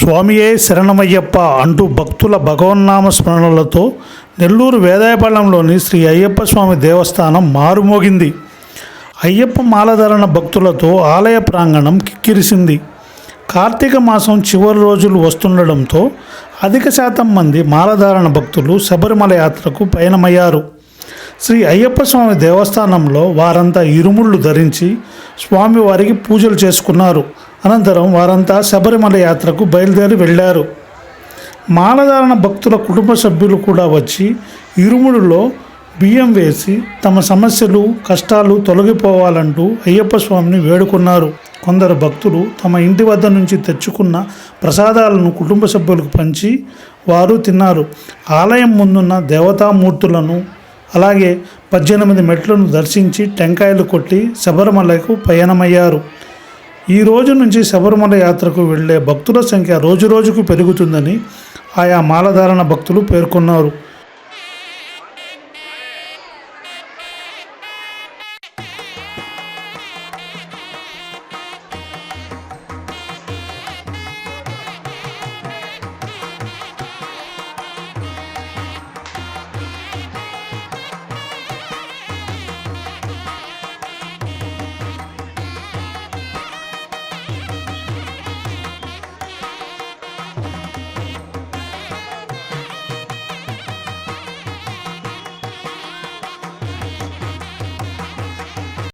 స్వామియే శరణమయ్యప్ప అంటూ భక్తుల భగవన్నామ స్మరణలతో నెల్లూరు వేదాయపాలెంలోని శ్రీ అయ్యప్ప స్వామి దేవస్థానం మారుమోగింది. అయ్యప్ప మాలధారణ భక్తులతో ఆలయ ప్రాంగణం కిక్కిరిసింది. కార్తీక మాసం చివరి రోజులు వస్తుండడంతో అధిక శాతం మంది మాలధారణ భక్తులు శబరిమల యాత్రకు పయనమయ్యారు. శ్రీ అయ్యప్ప స్వామి దేవస్థానంలో వారంతా ఇరుముళ్ళు ధరించి స్వామివారికి పూజలు చేసుకున్నారు. అనంతరం వారంతా శబరిమల యాత్రకు బయలుదేరి వెళ్ళారు. మాలధారణ భక్తుల కుటుంబ సభ్యులు కూడా వచ్చి ఇరుముడిలో బియ్యం వేసి తమ సమస్యలు కష్టాలు తొలగిపోవాలంటూ అయ్యప్ప స్వామిని వేడుకున్నారు. కొందరు భక్తులు తమ ఇంటి వద్ద నుంచి తెచ్చుకున్న ప్రసాదాలను కుటుంబ సభ్యులకు పంచి వారు తిన్నారు. ఆలయం ముందున్న దేవతామూర్తులను అలాగే పద్దెనిమిది మెట్లను దర్శించి టెంకాయలు కొట్టి శబరిమలకు పయనమయ్యారు. ఈ రోజు నుంచి శబరిమల యాత్రకు వెళ్ళే భక్తుల సంఖ్య రోజురోజుకు పెరుగుతుందని ఆయా మాలధారణ భక్తులు పేర్కొన్నారు.